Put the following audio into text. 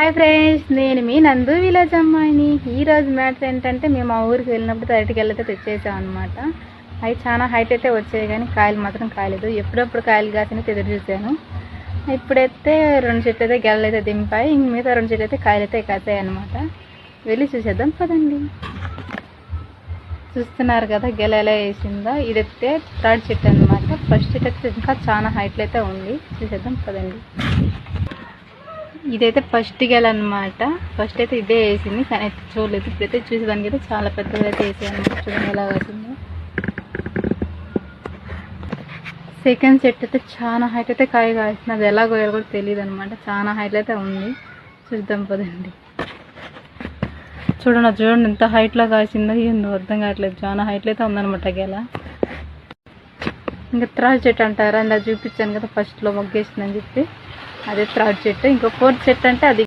Hi friends నేను మీ నందు village అమ్మాయిని. ఈ రోజు మ్యాటర్ ఏంటంటే మేము మా ఊరికి వెళ్ళినప్పుడు తరటికి వెళ్ళితే తెచ్చేసాం అనమాట అవి చాలా హైట్ అయితే వచ్చాయి కానీ కాయలు మాత్రం కాయలేదు. ఎప్పుడప్పుడు కాయలు కాసిన ఎదురు చూశాను. ఇప్పుడైతే రెండు చెట్లు అయితే గెలలు అయితే దింపాయి. ఇంక మిగతా రెండు చెట్లు అయితే కాయలు అయితే కాసాయి అనమాట వెళ్ళి చూసేద్దాం పదండి. చూస్తున్నారు కదా గెల ఎలా వేసిందో. ఇదైతే థర్డ్ చెట్టు అనమాట ఫస్ట్ చెట్టు అయితే ఇంకా చాలా హైట్లో అయితే ఉంది. చూసేద్దాం పదండి. ఇదైతే ఫస్ట్ గెల అనమాట ఫస్ట్ అయితే ఇదే వేసింది. కానీ అయితే చూడలేదు. ఇప్పుడైతే చూసేదానికి అయితే చాలా పెద్దగా అయితే వేసాయి చూడండి ఎలా అవుతుంది సెకండ్ సెట్ అయితే చాలా హైట్ అయితే కాయ కాల్సింది అది ఎలా కోయాలో కూడా తెలియదు అనమాట చాలా హైట్ అయితే ఉంది. చూద్దాం పదండి. చూడండి చూడండి ఎంత హైట్లో కాసిందో. ఏందో అర్థం కావట్లేదు. చాలా హైట్లో అయితే ఉందన్నమాట గెల. ఇంకా థర్డ్ చెట్టు అంటారా అందా చూపించాను కదా ఫస్ట్లో మొగ్గేసిందని చెప్పి. అదే థర్డ్ చెట్టు ఇంకో ఫోర్త్ చెట్టు అంటే అది